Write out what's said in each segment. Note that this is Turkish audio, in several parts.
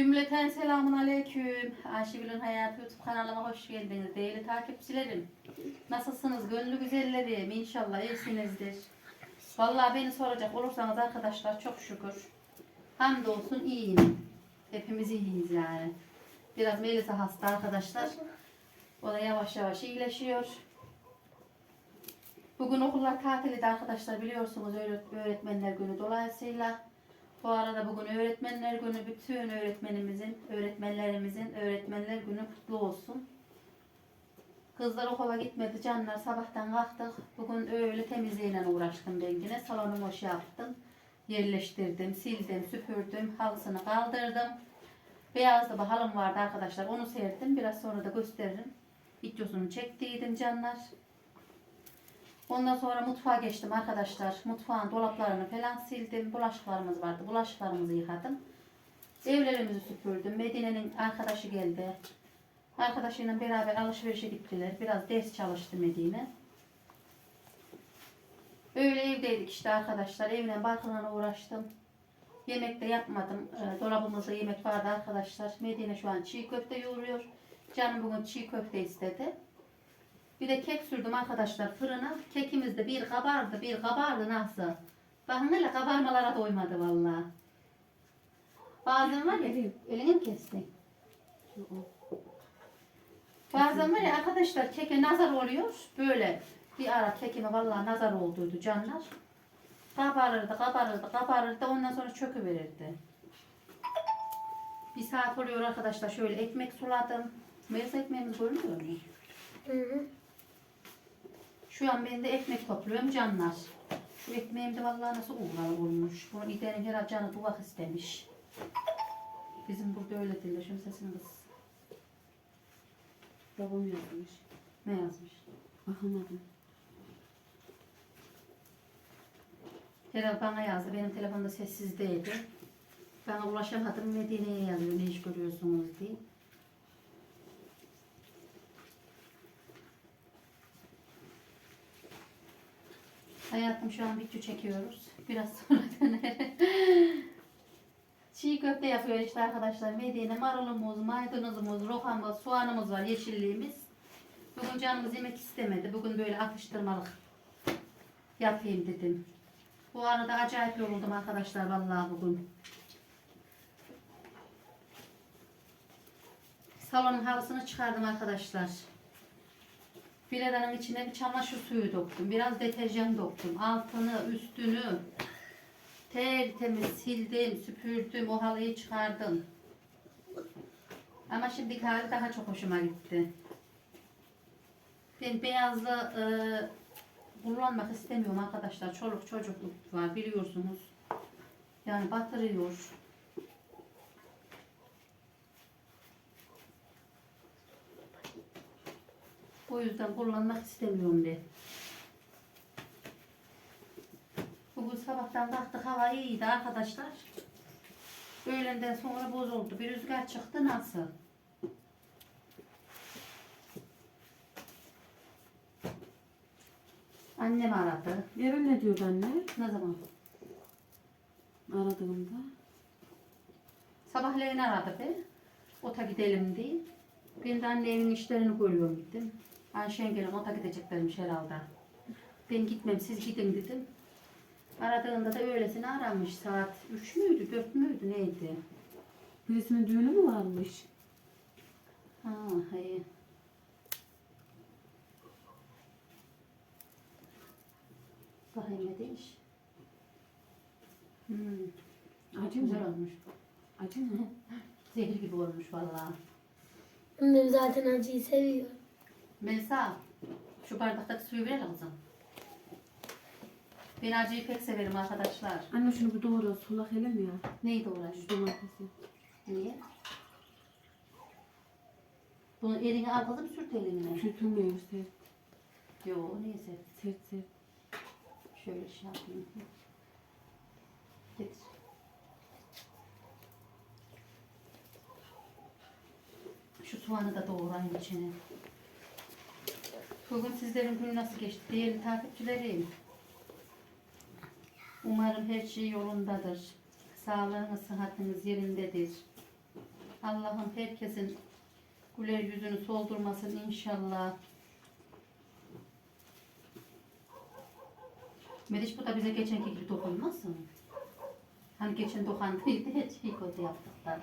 Cümleten selamun aleyküm. Ayşegül'ün Hayatı YouTube kanalıma hoş geldiniz. Değerli takipçilerim. Nasılsınız? Gönlü güzellerim. İnşallah iyisinizdir. Vallahi beni soracak olursanız arkadaşlar çok şükür. Hamdolsun iyiyim. Hepimiz iyiyiz yani. Biraz Melisa hasta arkadaşlar. O da yavaş yavaş iyileşiyor. Bugün okullar tatiliydi arkadaşlar biliyorsunuz öğret- öğretmenler günü dolayısıyla. Bu arada bugün öğretmenler günü bütün öğretmenimizin, öğretmenlerimizin öğretmenler günü kutlu olsun. Kızlar okula gitmedi canlar sabahtan kalktık. Bugün öğle temizliğiyle uğraştım ben yine. Salonumu hoş yaptım. Yerleştirdim, sildim, süpürdüm, halısını kaldırdım. Beyaz da halım vardı arkadaşlar. Onu serdim. Biraz sonra da gösteririm. Videosunu çektiydim canlar. Ondan sonra mutfağa geçtim arkadaşlar. Mutfağın dolaplarını falan sildim. Bulaşıklarımız vardı. Bulaşıklarımızı yıkadım. Evlerimizi süpürdüm. Medine'nin arkadaşı geldi. Arkadaşıyla beraber alışverişe gittiler. Biraz ders çalıştı Medine. Öyle evdeydik işte arkadaşlar. Evle balkonuna uğraştım. Yemek de yapmadım. Ee, dolabımızda yemek vardı arkadaşlar. Medine şu an çiğ köfte yoğuruyor. Canım bugün çiğ köfte istedi. Bir de kek sürdüm arkadaşlar fırına. Kekimiz de bir kabardı, bir kabardı nasıl? Bakın hele kabarmalara doymadı vallahi. Bazen var ya, elini mi kestin? Bazen var ya arkadaşlar keke nazar oluyor. Böyle bir ara kekime vallahi nazar olduydu canlar. Kabarırdı, kabarırdı, kabarırdı. Ondan sonra çöküverirdi. Bir saat oluyor arkadaşlar. Şöyle ekmek suladım. Melis ekmeğimiz görünüyor mu? Hı hı. Şu an ben de ekmek topluyorum canlar. Şu ekmeğim de vallahi nasıl uğralı olmuş. Bunu İde'nin herhalde canı duvak istemiş. Bizim burada öyle değil. Şunun sesini kız. Babam yazmış. Ne yazmış? Bakamadım. Herhalde bana yazdı. Benim telefonda sessizdeydi. Bana ulaşamadım. Medine'ye yazıyor. Ne iş görüyorsunuz diye. Hayatım şu an video çekiyoruz. Biraz sonra döner. Çiğ köfte yapıyor işte arkadaşlar. Medine marulumuz, maydanozumuz, rohamız, soğanımız var, yeşilliğimiz. Bugün canımız yemek istemedi. Bugün böyle atıştırmalık yapayım dedim. Bu arada acayip yoruldum arkadaşlar vallahi bugün. Salonun halısını çıkardım arkadaşlar. Filedanın içine bir çamaşır suyu döktüm. Biraz deterjan döktüm. Altını, üstünü tertemiz sildim, süpürdüm. O halıyı çıkardım. Ama şimdiki hali daha çok hoşuma gitti. Ben beyazlı e, kullanmak istemiyorum arkadaşlar. Çoluk çocukluk var biliyorsunuz. Yani batırıyor. O yüzden kullanmak istemiyorum ben. Bugün sabahtan kalktık hava iyiydi arkadaşlar. Öğlenden sonra bozuldu. Bir rüzgar çıktı nasıl? Annem aradı. Yarın ne diyordu anne? Ne zaman? Aradığımda. Sabahleyin aradı be. Ota gidelim diye. Ben de annemin işlerini görüyorum gittim. Ayşen gelin ota gideceklermiş herhalde. Ben gitmem siz gidin dedim. Aradığında da öylesine aramış saat 3 müydü 4 müydü neydi? Birisinin düğünü mü varmış? Ha hayır. Bakayım ne demiş. Hmm, Acı mı? güzel olmuş. Acı mı? Zehir gibi olmuş vallahi. Annem zaten acıyı seviyor. Melisa, şu bardaktaki suyu ver kızım. Ben acıyı pek severim arkadaşlar. Anne şunu bir doğru sulak ele mi ya? Neydi uğraş? Şu domatesi. Niye? Bunu eline al kızım sürt eline. Sürtünmüyor sert. Yo neyse. Sert sert. Şöyle şey yapayım. Getir. Şu soğanı da doğrayın içine. Bugün sizlerin günü nasıl geçti? Değerli takipçilerim. Umarım her şey yolundadır. Sağlığınız, sıhhatiniz yerindedir. Allah'ım herkesin güler yüzünü soldurmasın inşallah. Mediş bu da bize geçenki gibi dokunmasın. Hani geçen dokandıydı hiç kötü yaptıklar.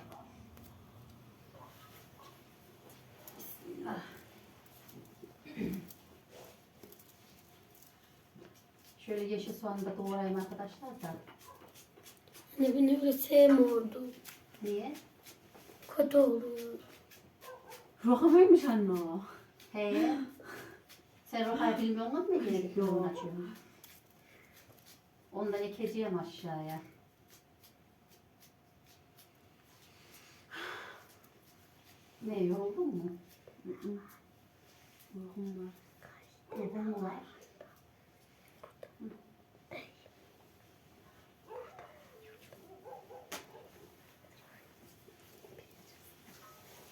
Bismillah. Şöyle yeşil soğanı da doğrayayım arkadaşlar da. Hani beni öyle sevmiyordu. Niye? Kötü oluyor. Roka mıymış anne o? He. Sen rokayı bilmiyor musun? Ne gerek yoğun açıyorum. Ondan ekeceğim aşağıya. Ne yoruldun mu? Rokum var. Mu var?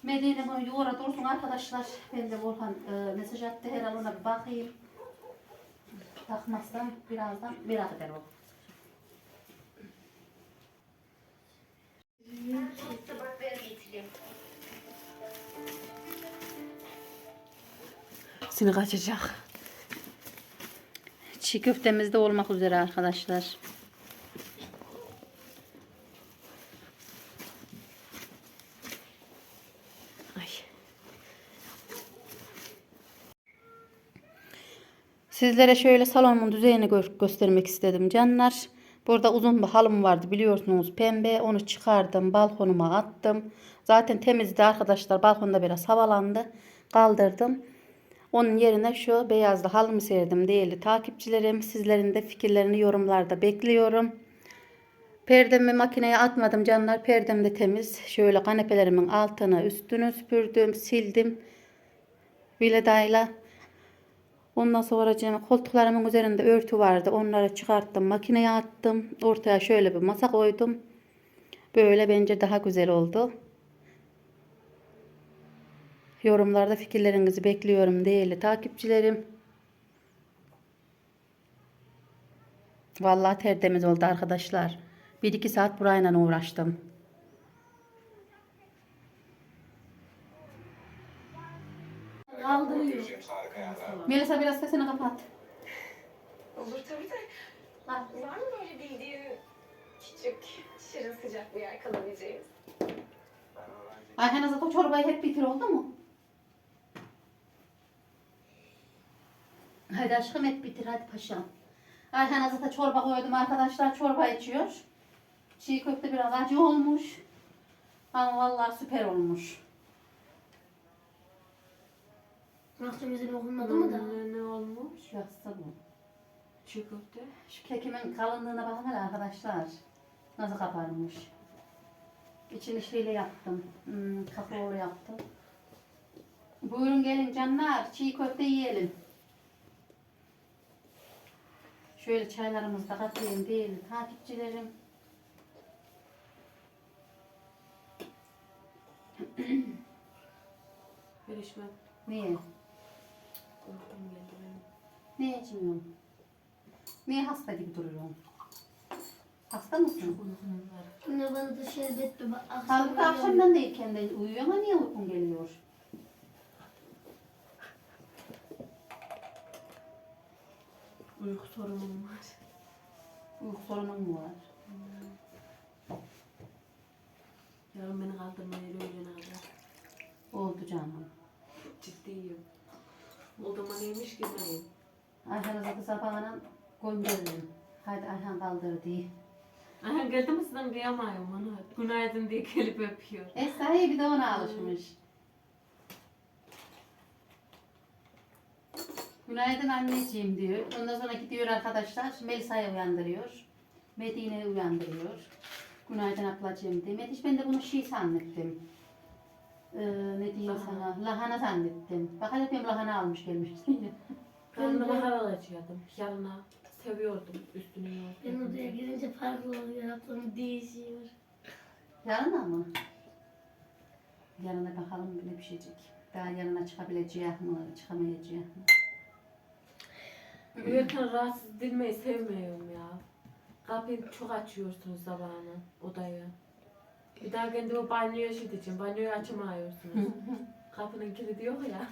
Medine bunu yoğura dursun arkadaşlar. Ben de Volkan e, mesaj attı herhalde ona bir bakayım. Takmazsam birazdan merak eder o. Seni kaçacak. Çiğ köftemiz de olmak üzere arkadaşlar. Sizlere şöyle salonumun düzeyini gö- göstermek istedim canlar. Burada uzun bir halım vardı biliyorsunuz pembe. Onu çıkardım balkonuma attım. Zaten temizdi arkadaşlar. Balkonda biraz havalandı. Kaldırdım. Onun yerine şu beyazlı halımı serdim değerli takipçilerim. Sizlerin de fikirlerini yorumlarda bekliyorum. Perdemi makineye atmadım canlar. Perdem de temiz. Şöyle kanepelerimin altını üstünü süpürdüm, sildim. Viledayla. Ondan sonra canım koltuklarımın üzerinde örtü vardı. Onları çıkarttım, makineye attım. Ortaya şöyle bir masa koydum. Böyle bence daha güzel oldu. Yorumlarda fikirlerinizi bekliyorum değerli takipçilerim. Vallahi tertemiz oldu arkadaşlar. 1-2 saat burayla uğraştım. Melisa biraz sesini kapat. Olur tabii de. Ha. Var mı böyle bildiğin küçük, şirin sıcak bir yer kalabileceğimiz? Ayhan o çorbayı hep bitir oldu mu? Hadi aşkım hep bitir hadi paşam. Ayhan Azat'a çorba koydum arkadaşlar çorba içiyor. Çiğ köfte biraz acı olmuş. Ama vallahi süper olmuş. Akşam izin okunmadı mı da? Ne, ne olmuş? Şu hasta bu. Çiğ köfte. Şu kekimin kalınlığına bakın hele arkadaşlar. Nasıl kabarmış. İçini şeyle yaptım. Hmm, kakaolu yaptım. Buyurun gelin canlar. Çiğ köfte yiyelim. Şöyle çaylarımızı da katlayayım değil takipçilerim. Görüşmek. Niye? Uykum geldi benim. Niye içmiyorsun? Niye hasta gibi duruyorsun? Hasta mısın? Şimdi bana da şerbet de bak. Akşam Halbuki akşamdan değilken de uyuyor ama niye uykun geliyor? Uyku sorunum var. Uyku sorunun mu var? Yarın beni kaldırmaya öğlen alacak. Oldu canım. Ciddiyim. Odama neymiş girmeyeyim. Ayhan'ı zaten sabahına gönderirim. Hadi Ayhan kaldır diye. Aha geldi mi sizden kıyamıyorum ona. Günaydın diye gelip öpüyor. Esra'yı bir de ona alışmış. Günaydın anneciğim diyor. Ondan sonra gidiyor arkadaşlar. Melisa'yı uyandırıyor. Medine'yi uyandırıyor. Günaydın ablacığım diye. Mediş ben de bunu şey zannettim. Ee, ne diyeyim Lahana. sana? Lahana zannettim. Bak hele diyorum lahana almış gelmiş. Ben de bahar alacaktım. Yarına seviyordum üstünü Ben yoğurt. odaya girince farklı oluyor. Aklım değişiyor. Yarına mı? Yarına bakalım ne pişecek. Daha yarına çıkabilecek mi, çıkamayacak mı? Uyurken rahatsız edilmeyi sevmiyorum ya. Kapıyı çok açıyorsunuz sabahına odayı. Bir daha kendi o banyoya şey diyeceğim. Banyoyu açamıyorsunuz. Kapının kilidi yok ya.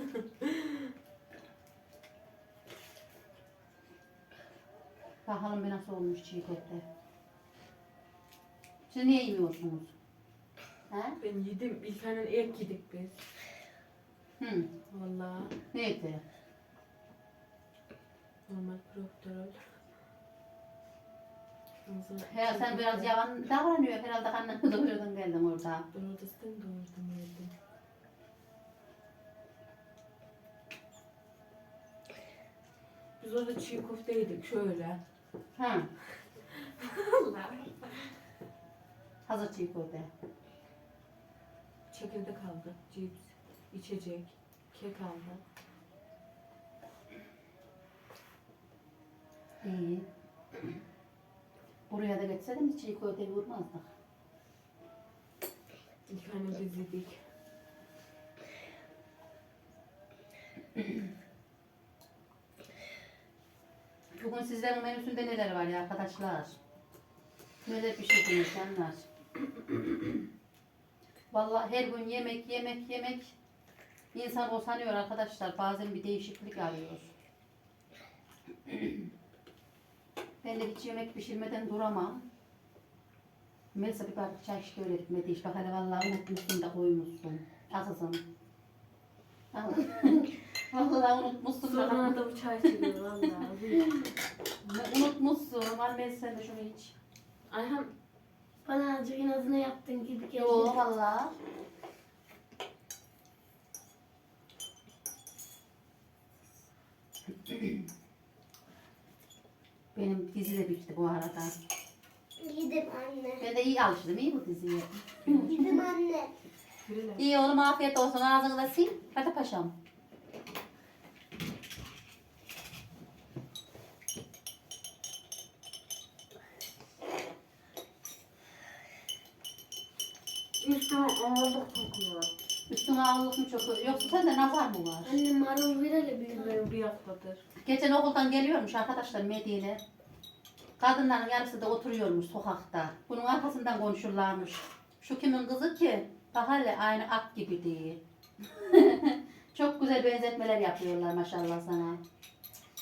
Bakalım bir nasıl olmuş çiğ köfte. Siz niye yemiyorsunuz? He? ben yedim. İlkan'ın ek yedik biz. Hı. Vallahi Neydi? normal profiterol. Ya sen biraz yavan davranıyor. Herhalde karnını doyurdun geldin orada. Ben orada sistem doğurdum yedim. Biz orada çiğ köfte yedik şöyle. Hı. Allah. Hazır çiğ köfte. Çekirdek aldı, cips, içecek, kek aldı. İyi. Buraya da geçseydim hiç çiğ köfteyi vurmazdık. İlk annem biz yedik. Bugün sizlerin menüsünde neler var ya arkadaşlar? Neler pişirdiniz canlar? Vallahi her gün yemek yemek yemek insan o sanıyor arkadaşlar. Bazen bir değişiklik arıyor. De hiç yemek pişirmeden duramam. Melisa bir bardak çay işte öyle bitmedi. İşte bak hele vallahi unutmuşsun da koymuşsun. Azızım. vallahi unutmuşsun da. Sonra da bu çay içiyor vallahi. Unutmuşsun. Var Melisa sen de şunu iç. Ayhan Bana azıcık inadına yaptın gibi geldi. Yo valla. Benim dizi de bitti bu arada. Gidin anne. Ben de iyi alıştım iyi bu diziye. Gidin anne. İyi oğlum afiyet olsun ağzını da sil. Hadi paşam. Sende nazar mı var? Annem marul virale büyüdü. Bir haftadır. Geçen okuldan geliyormuş arkadaşlar Medine. Kadınların yarısı da oturuyormuş sokakta. Bunun arkasından konuşurlarmış. Şu kimin kızı ki? Bak hele aynı ak gibi değil. Çok güzel benzetmeler yapıyorlar maşallah sana.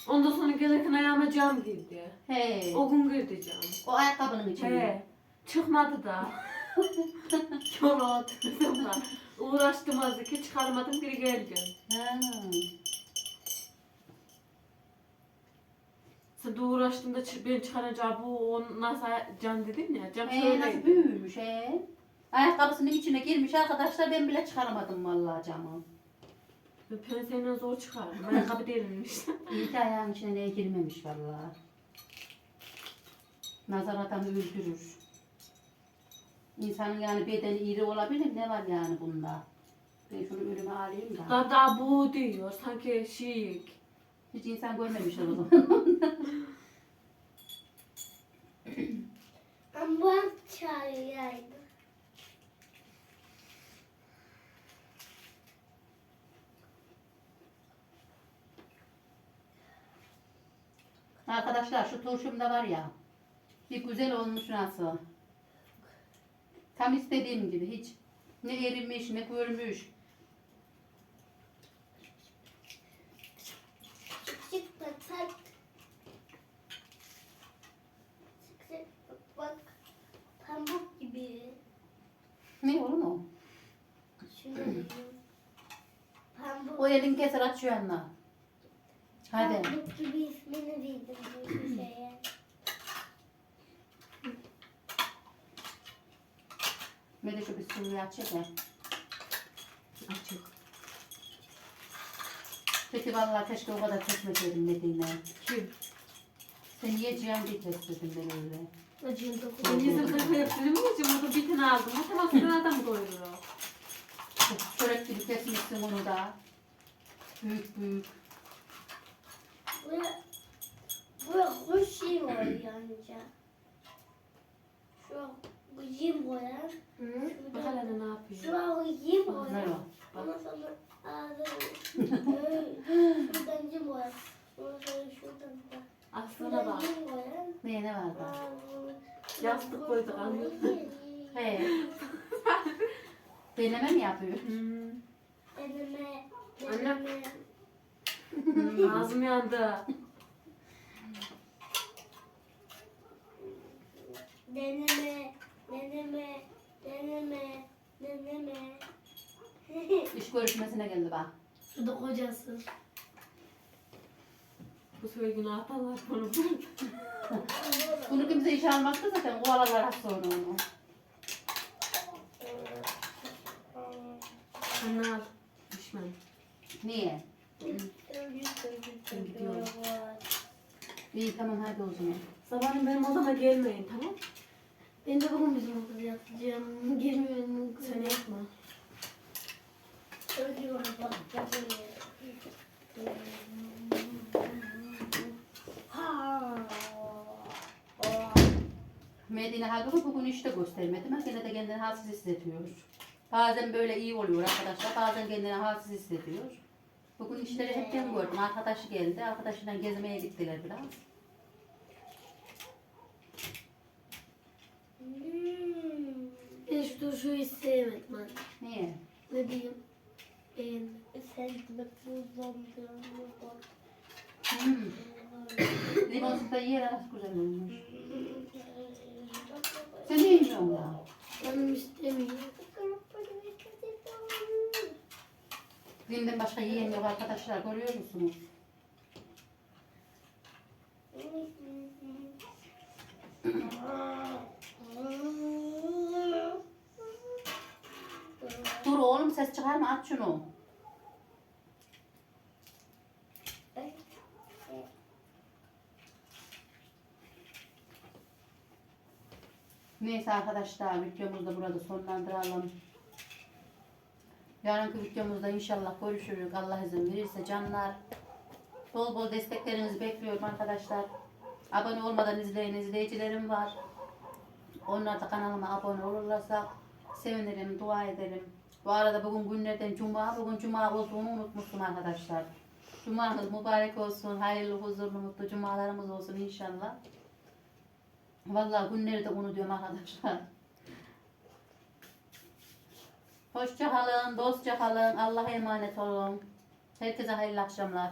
Ondan sonra gelirken ayağıma cam girdi. He. O, O gün girdi cam. o ayakkabının içine. He. Çıkmadı da. Yola oturdum da. Uğraştım azıcık ki çıkarmadım geri geldim. Ha. Sen de uğraştım da ben çıkarınca bu o nasıl cam dedim ya. Cam He, nasıl şöyleydi. büyümüş he. Ayakkabısının içine girmiş arkadaşlar ben bile çıkaramadım vallahi camı. Ben zor çıkardım. Ayakkabı değilmiş. İyi ki ayağın içine ne girmemiş vallahi. Nazar adamı öldürür. İnsanın yani bedeni iri olabilir ne var yani bunda? Ben şunu ürünü alayım da. Daha daha bu diyor. Sanki şık. Hiç insan görmemişler o zaman. Ambulans çağırıyordu. Arkadaşlar şu turşum da var ya. Bir güzel olmuş nasıl. Tam istediğim gibi hiç. Ne erimiş ne görmüş. Çık bak. Pamuk gibi. Ne oğlum o? Pamuk. O elin keser aç şu yanına. Hadi. Pamuk gibi ismini bildim bu şeye. Ve de şu bir suyu açacak ya. Açık. Peki vallahi keşke o kadar kesmeseydim Medine. Kim? Sen yiyeceğim diye kestirdim ben öyle. Acıyım Ben dokuz. yüzüm kırk hepsini mi yiyeceğim? Orada bir tane aldım. Bu tamam sıra adam doyuruyor. Çörek gibi kesmişsin onu da. Büyük büyük. Buraya, buraya kuş var yanınca. Şu yem koyar. Hı? Bak hele ne yapıyor. Şu an yem Ne koyar. o? Ondan sonra ağzını şuradan yem koyar. Ondan sonra şuradan da. Aslına bak. Neye ne var da? Yastık koyduk, anlıyor? He. Deneme mi yapıyor? Hmm. Deneme. Anne. Deneme. Ağzım yandı. Deneme. Deneme. Deneme. Deneme. İş görüşmesine geldi bak. Şurada kocası. Bu sefer günah atarlar bunu. Bunu kimse işe almazsa zaten kovalarlar hasta onu onu. Anne al. Düşman. Niye? Gidiyorum. İyi tamam hadi o zaman. Sabahleyin benim odama gelmeyin tamam Ben de bugün bizim okulda yatacağım. Girmiyorum. Sen yapma. Medine halbuki bugün işte göstermedi ama gene de kendini halsiz hissediyor. Bazen böyle iyi oluyor arkadaşlar, bazen kendini halsiz hissediyor. Bugün işleri hep ben gördüm. Arkadaşı geldi, arkadaşıyla gezmeye gittiler biraz. Ben şu turşuyu hiç sevmedim anne. Niye? Ne diyeyim? Beğendim. Sen de kullandın Hmm. Limon sıkta yer arası güzel olmuş. Sen ne yiyorsun ya? Canım istemiyor. Birinden başka yiyen yok arkadaşlar, görüyor musunuz? Şunu. Neyse arkadaşlar videomuzu da burada sonlandıralım. Yarınki videomuzda inşallah görüşürüz. Allah izin verirse canlar. Bol bol desteklerinizi bekliyorum arkadaşlar. Abone olmadan izleyen izleyicilerim var. Onlar da kanalıma abone olurlarsa sevinirim, dua ederim. Bu arada bugün günlerden cuma, bugün cuma olduğunu unutmuşum arkadaşlar. Cumanız mübarek olsun, hayırlı, huzurlu, mutlu cumalarımız olsun inşallah. Vallahi günleri de unutuyorum arkadaşlar. Hoşça kalın, dostça kalın, Allah'a emanet olun. Herkese hayırlı akşamlar.